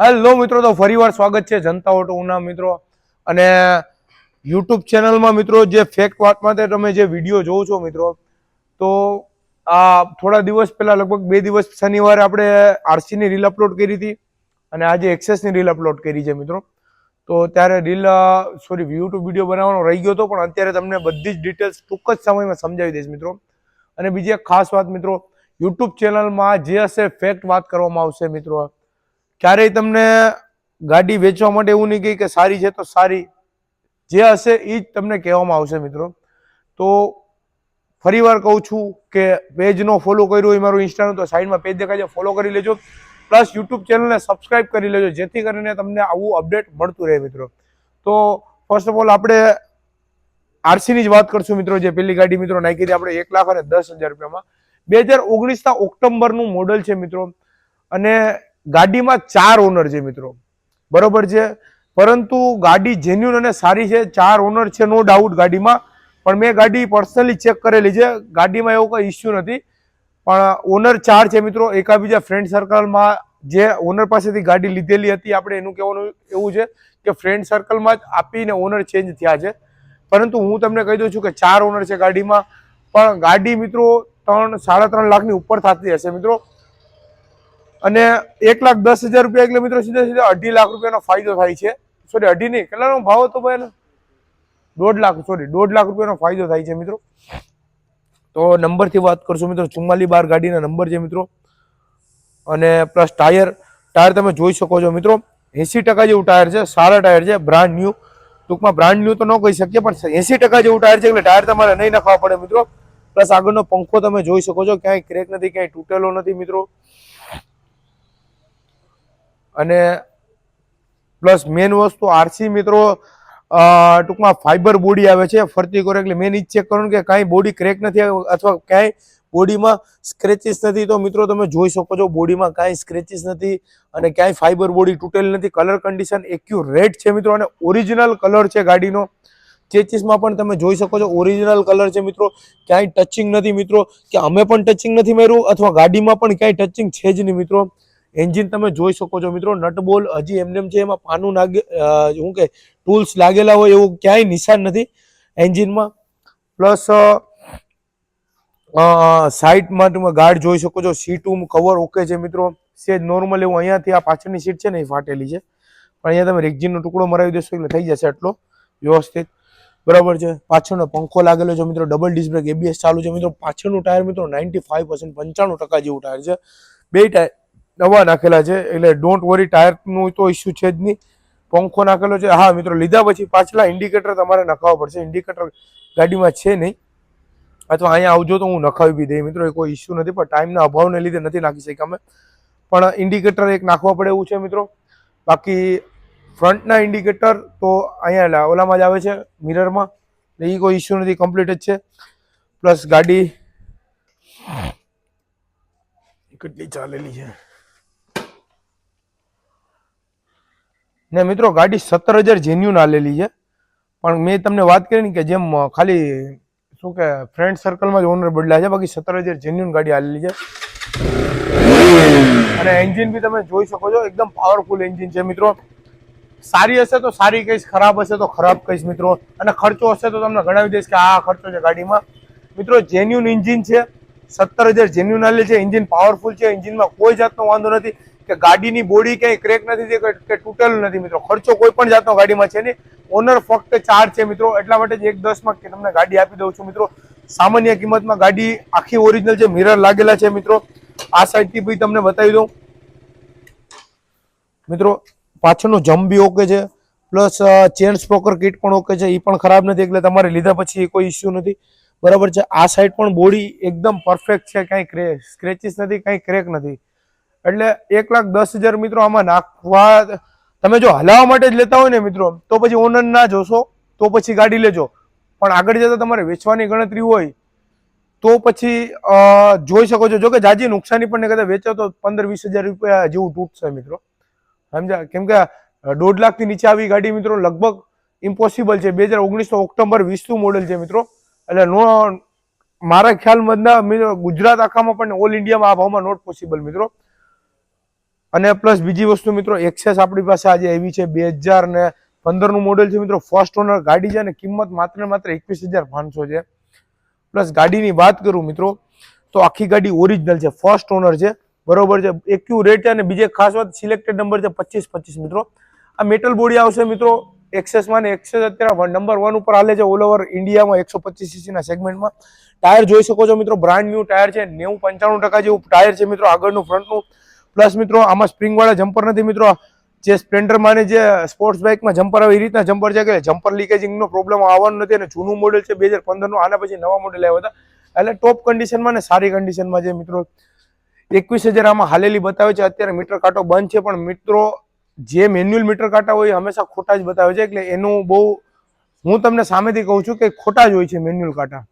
Hello મિત્રો, તો ફરીવાર સ્વાગત છે જનતા ઓટો ઉના મિત્રો. અને યુટ્યુબ ચેનલમાં મિત્રો, જે ફેક્ટ વાત માટે તમે જે વીડિયો જોવો છો મિત્રો, તો આ થોડા દિવસ પહેલાં, લગભગ બે દિવસ શનિવારે આપણે આરસીની રીલ અપલોડ કરી હતી. અને આજે એક્સેસની રીલ અપલોડ કરી છે મિત્રો. તો ત્યારે રીલ સોરી યુટ્યુબ વીડિયો બનાવવાનો રહી ગયો હતો, પણ અત્યારે તમને બધી જ ડિટેલ્સ ટૂંક જ સમયમાં સમજાવી દઈશ મિત્રો. અને બીજી એક ખાસ વાત મિત્રો યુટ્યુબ ચેનલમાં જે હશે ફેક્ટ વાત કરવામાં આવશે મિત્રો. ક્યારેય તમને ગાડી વેચવા માટે એવું નહીં કહે કે સારી છે તો સારી. જે હશે એ જ તમને કહેવામાં આવશે મિત્રો. તો ફરીવાર કહું છું કે પેજનો ફોલો કર્યું હોય મારું ઇન્સ્ટાનું તો સાઈડમાં પેજ દેખાય છે ફોલો કરી લેજો. પ્લસ યુટ્યુબ ચેનલને સબસ્ક્રાઈબ કરી લેજો, જેથી કરીને તમને આવું અપડેટ મળતું રહે મિત્રો. તો ફર્સ્ટ ઓફ ઓલ આપણે આરસીની જ વાત કરશું મિત્રો, જે પેલી ગાડી મિત્રો નાખી હતી આપણે એક લાખ અને દસ હજાર રૂપિયામાં. બે હજાર ઓગણીસના ઓક્ટોબરનું મોડલ છે મિત્રો. અને ગાડીમાં ચાર ઓનર છે મિત્રો. બરોબર છે? પરંતુ ગાડી જેન્યુન અને સારી છે. ચાર ઓનર છે નો ડાઉટ ગાડીમાં. પણ મેં ગાડી પર્સનલી ચેક કરેલી છે. ગાડીમાં એવો કોઈ ઇસ્યુ નથી. પણ ઓનર ચાર છે મિત્રો. એકાબીજા ફ્રેન્ડ સર્કલમાં જે ઓનર પાસેથી ગાડી લીધેલી હતી, આપણે એનું કહેવાનું એવું છે કે ફ્રેન્ડ સર્કલમાં જ આપીને ઓનર ચેન્જ થયા છે. પરંતુ હું તમને કહી દઉં છું કે ચાર ઓનર છે ગાડીમાં. પણ ગાડી મિત્રો ત્રણ, સાડા ત્રણ લાખની ઉપર થતી હશે મિત્રો. અને એક લાખ દસ હજાર રૂપિયા એટલે મિત્રો સીધા સીધા અઢી લાખ રૂપિયાનો ફાયદો થાય છે. સોરી અઢી નહીં. કેટલાનો ભાવ હતો ભાઈ દોઢ લાખ સોરી દોઢ લાખ રૂપિયાનો ફાયદો થાય છે મિત્રો. તો નંબરથી વાત કરશું મિત્રો. ચુમ્માલી બાર ગાડીના નંબર છે મિત્રો. અને પ્લસ ટાયર. ટાયર તમે જોઈ શકો છો મિત્રો. એસી ટકા જેવું ટાયર છે. સારા ટાયર છે. બ્રાન્ડ ન્યૂ ટૂંકમાં બ્રાન્ડ ન્યૂ તો ન કહી શકીએ, પણ એસી ટકા જેવું ટાયર છે એટલે ટાયર તમારે નહીં નાખવા પડે મિત્રો. પ્લસ આગળનો પંખો તમે જોઈ શકો છો. ક્યાંય ક્રેક નથી, ક્યાંય તૂટેલો નથી મિત્રો. અને પ્લસ મેન વસ્તુ આરસી મિત્રો ટૂંકમાં ફાઈબર બોડી આવે છે, ફરતી કરો એટલે મેન ઈ ચેક કરવાનું કે કાંઈ બોડી ક્રેક નથી અથવા ક્યાંય બોડીમાં સ્ક્રેચીસ નથી, તો મિત્રો તમે જોઈ શકો છો બોડીમાં કાંઈ સ્ક્રેચીસ નથી અને ક્યાંય ફાઈબર બોડી તૂટેલી નથી. કલર કન્ડિશન એક્યુરેટ છે મિત્રો અને ઓરિજિનલ કલર છે ગાડીનો. ચેચીસમાં પણ તમે જોઈ શકો છો ઓરિજિનલ કલર છે મિત્રો. ક્યાંય ટચિંગ નથી મિત્રો. કે અમે પણ ટચિંગ નથી માર્યું અથવા ગાડીમાં પણ ક્યાંય ટચિંગ છે જ નહીં મિત્રો. એન્જિન તમે જોઈ શકો છો મિત્રો, નટબોલ હજી એમને એમ છે, એમાં પાનું લાગે શું કે ટૂલ્સ લાગેલા હોય એવું ક્યાંય નિશાન નથી એન્જિનમાં. પ્લસ સાઈડમાં તમે ગાર્ડ જોઈ શકો છો સીટું કવર ઓકે છે મિત્રો. સેજ નોર્મલ એવું અહીંયાથી આ પાછળની સીટ છે ને એ ફાટેલી છે. પણ અહીંયા તમે રેગજીનનો ટુકડો મરાવી દેશો એટલે થઈ જશે એટલો વ્યવસ્થિત. બરાબર છે? પાછળનો પંખો લાગેલો છે મિત્રો, ડબલ ડિસ્ક બ્રેક એબીએસ ચાલુ છે મિત્રો. પાછળનું ટાયર મિત્રો નાઇન્ટી ફાઈવ પર્સન્ટ પંચાણું ટકા જેવું ટાયર છે. બે ટાયર નવા નાખેલા છે. એટલે ડોન્ટ વરી ટાયરનું તો ઇસ્યુ છે જ નહીં. પંખો નાખેલો છે. હા, મિત્રો, લીધા પછી પાછલા ઇન્ડિકેટર તમારે નખાવવા પડશે. ઇન્ડિકેટર ગાડીમાં છે નહીં. અથવા અહીંયા આવજો તો હું નખાવી બી દઈ મિત્રો, એ કોઈ ઇસ્યુ નથી, પણ ટાઈમના અભાવને લીધે નથી નાખી શક્યા અમે. પણ ઇન્ડિકેટર એક નાખવા પડે એવું છે, મિત્રો. બાકી ફ્રન્ટના ઇન્ડિકેટર તો અહીંયા ઓલામાં જ આવે છે મિરરમાં એ કોઈ ઇસ્યુ નથી કમ્પ્લીટ જ છે. પ્લસ ગાડી કેટલી ચાલેલી છે. ને મિત્રો, ગાડી સત્તર હજાર જેન્યુન આલેલી છે. પણ મેં તમને વાત કરી ને કે જેમ ખાલી, શું કે ફ્રેન્ડ સર્કલમાં જ ઓનર બદલાય છે, બાકી સત્તર હજાર જેન્યુન ગાડી આલેલી છે. અને એન્જિન બી તમે જોઈ શકો છો, એકદમ પાવરફુલ એન્જિન છે મિત્રો. સારી હશે તો સારી કહીશ, ખરાબ હશે તો ખરાબ કહીશ મિત્રો. અને ખર્ચો હશે તો તમને ગણાવી દઈશ કે આ ખર્ચો છે ગાડીમાં. મિત્રો જેન્યુન એન્જિન છે, સત્તર હજાર જેન્યુન આલે છે એન્જિન પાવરફુલ છે એન્જિનમાં કોઈ જાતનો વાંધો નથી. કે ગાડીની બોડી ક્યાંય ક્રેક નથી કે- તૂટેલું નથી મિત્રો. ખર્ચો કોઈ પણ જાતનો ગાડીમાં છે નહીં. ઓનર ફક્ત ચાર છે મિત્રો. એટલા માટે જ એક દસમાં તમને ગાડી આપી દઉં છું મિત્રો. સામાન્ય કિંમતમાં ગાડી આખી ઓરિજિનલ છે મિરર લાગેલા છે મિત્રો. આ સાઈડથી બી તમને બતાવી દઉં. મિત્રો, પાછળનું જમ બી ઓકે છે પ્લસ ચેન સ્પ્રોકર કિટ પણ ઓકે છે. એ પણ ખરાબ નથી એટલે તમારે લીધા પછી કોઈ ઇસ્યુ નથી. બરાબર છે. આ સાઈડ પણ બોડી એકદમ પરફેક્ટ છે. કાંઈ ક્રે સ્ક્રેચીસ નથી કાંઈ ક્રેક નથી. એટલે એક લાખ દસ હજાર મિત્રો આમાં નાખવા તમે જો હલાવવા માટે જ લેતા હોય ને મિત્રો, તો પછી ઓનર ના જોશો, તો પછી ગાડી લેજો. પણ આગળ જતા તમારે વેચવાની ગણતરી હોય, તો પછી જોઈ શકો છો. જો કે જાજી નુકસાની પણ કદાચ વેચો તો પંદર વીસ હજાર રૂપિયા જેવું તૂટશે મિત્રો. સમજ્યા? કેમ કે દોઢ લાખથી નીચે આવી ગાડી મિત્રો લગભગ ઇમ્પોસિબલ છે. બે હજાર ઓગણીસનો ઓક્ટોબર વીસનું મોડેલ છે મિત્રો. એટલે નો, મારા ખ્યાલમાં ના મિત્રો ગુજરાત આખામાં પણ ઓલ ઇન્ડિયામાં આ ભાવમાં નોટ પોસિબલ મિત્રો. અને પ્લસ બીજી વસ્તુ મિત્રો, એક્સેસ આપણી પાસે આજે એવી છે બે હજાર ને પંદરનું મોડેલ છે મિત્રો ફર્સ્ટ ઓનર ગાડી છે અને કિંમત માત્ર માત્ર એકવીસ હજાર પાંચસો છે. પ્લસ ગાડીની વાત કરું મિત્રો, તો આખી ગાડી ઓરિજિનલ છે ફર્સ્ટ ઓનર છે, બરોબર છે, એક્યુ રેટ છે અને બીજે ખાસ વાત સિલેક્ટેડ નંબર છે પચીસ પચીસ મિત્રો. આ મેટલ બોડી આવશે મિત્રો, એક્સેસમાં ને એક્સેસ અત્યારે નંબર વન ઉપર હાલે છે ઓલ ઓવર ઇન્ડિયામાં એકસો પચીસ સીસીના સેગમેન્ટમાં ટાયર જોઈ શકો છો મિત્રો બ્રાન્ડ ન્યૂ ટાયર છે, નેવું પંચાણું ટકા જેવું ટાયર છે મિત્રો, આગળનું ફ્રન્ટનું પ્લસ મિત્રો, આમાં સ્પ્રિંગવાળા જમ્પર નથી મિત્રો. જે સ્પ્લેન્ડરમાં જે સ્પોર્ટ્સ બાઇકમાં જમ્પર આવે, એ રીતના જમ્પર છે કે જમ્પર લીકેજિંગનો પ્રોબ્લેમ આવવાનો નથી અને જૂનું મોડેલ છે, બે હજાર પંદરનું, આના પછી નવા મોડેલ આવ્યા હતા. એટલે ટોપ કન્ડિશનમાં ને સારી કન્ડિશનમાં છે મિત્રો. એકવીસ હજાર આમાં હાલેલી બતાવે છે. અત્યારે મીટર કાંટો બંધ છે, પણ મિત્રો, જે મેન્યુઅલ મીટર કાંટા હોય, એ હંમેશા ખોટા જ બતાવે છે. એટલે એનું બહુ હું તમને સામેથી કહું છું કે ખોટા જ હોય છે મેન્યુઅલ કાંટા.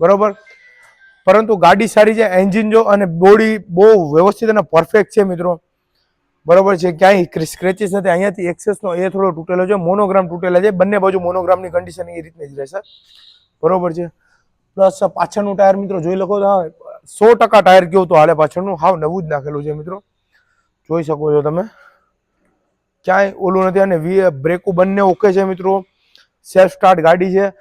બરોબર? પરંતુ ગાડી સારી છે એન્જિન જો અને બોડી બહુ વ્યવસ્થિત અને પરફેક્ટ છે મિત્રો. બરોબર છે, ક્યાંય સ્ક્રેચીસ નથી. અહીંયાથી એક્સેસનો એ થોડો તૂટેલો છે મોનોગ્રામ તૂટેલા છે. બંને બાજુ મોનોગ્રામની કન્ડિશન એ રીતની જ રહેશે. બરોબર છે. પ્લસ પાછળનું ટાયર મિત્રો જોઈ લખો હા, સો ટકા ટાયર કેવું તો હાલે પાછળનું. હાવ નવું જ નાખેલું છે મિત્રો. જોઈ શકો છો તમે. ક્યાંય ઓલું નથી અને બ્રેકો બંને ઓકે છે મિત્રો. સેલ્ફ સ્ટાર્ટ ગાડી છે.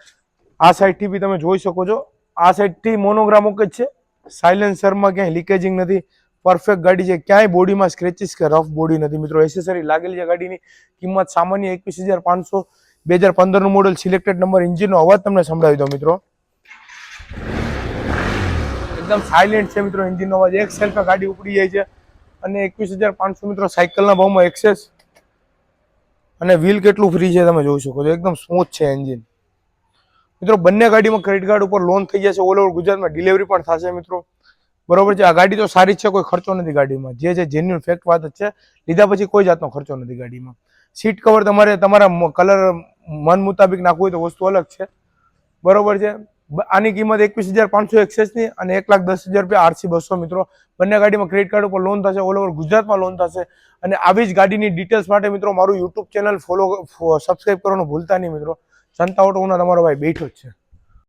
આ સાઈડથી બી તમે જોઈ શકો છો. આ સાઈડથી મોનોગ્રામ ઓકે છે. સાયલેન્સરમાં ક્યાંય લીકેજિંગ નથી. પરફેક્ટ ગાડી છે. ક્યાંય બોડીમાં સ્ક્રેચીસ કે રફ બોડી નથી. મિત્રો એસેસરી લાગેલી છે ગાડીની. કિંમત સામાન્ય એકવીસ હજાર પાંચસો. બે હજાર પંદરનું મોડલ સિલેક્ટેડ નંબર ઇન્જિનનો અવાજ તમને સંભળાવી દો મિત્રો. એકદમ સાયલેન્ટ છે, મિત્રો એન્જિનનો અવાજ. એક સેલ્ફે ગાડી ઉપડી જાય છે. અને એકવીસ હજાર પાંચસો, મિત્રો, સાયકલના ભાવમાં એક્સેસ અને વ્હીલ કેટલું ફ્રી છે તમે જોઈ શકો છો. એકદમ સ્મૂથ છે એન્જિન મિત્રો, બંને ગાડીમાં ક્રેડિટ કાર્ડ ઉપર લોન થઈ જશે ઓલ ઓવર ગુજરાતમાં. ડિલિવરી પણ થશે મિત્રો. બરોબર છે? આ ગાડી તો સારી છે, કોઈ ખર્ચો નથી ગાડીમાં. જે છે જેન્યુન ફેક્ટ વાત છે. લીધા પછી કોઈ જાતનો ખર્ચો નથી ગાડીમાં. સીટ કવર તમારે તમારા કલર મન મુતાબિક નાખવું હોય તો વસ્તુ અલગ છે. બરોબર છે? આની કિંમત એકવીસ હજાર પાંચસો એકસેસની અને એક લાખ દસ હજાર રૂપિયા આરસી બસો મિત્રો. બંને ગાડીમાં ક્રેડિટ કાર્ડ ઉપર લોન થશે ઓલ ઓવર ગુજરાતમાં લોન થશે. અને આવી જ ગાડીની ડિટેલ્સ માટે મિત્રો, મારું યુટ્યુબ ચેનલ ફોલો સબસ્ક્રાઈબ કરવાનું ભૂલતા નહીં મિત્રો. ઓટો ઉના તમારો ભાઈ બેઠો જ છે.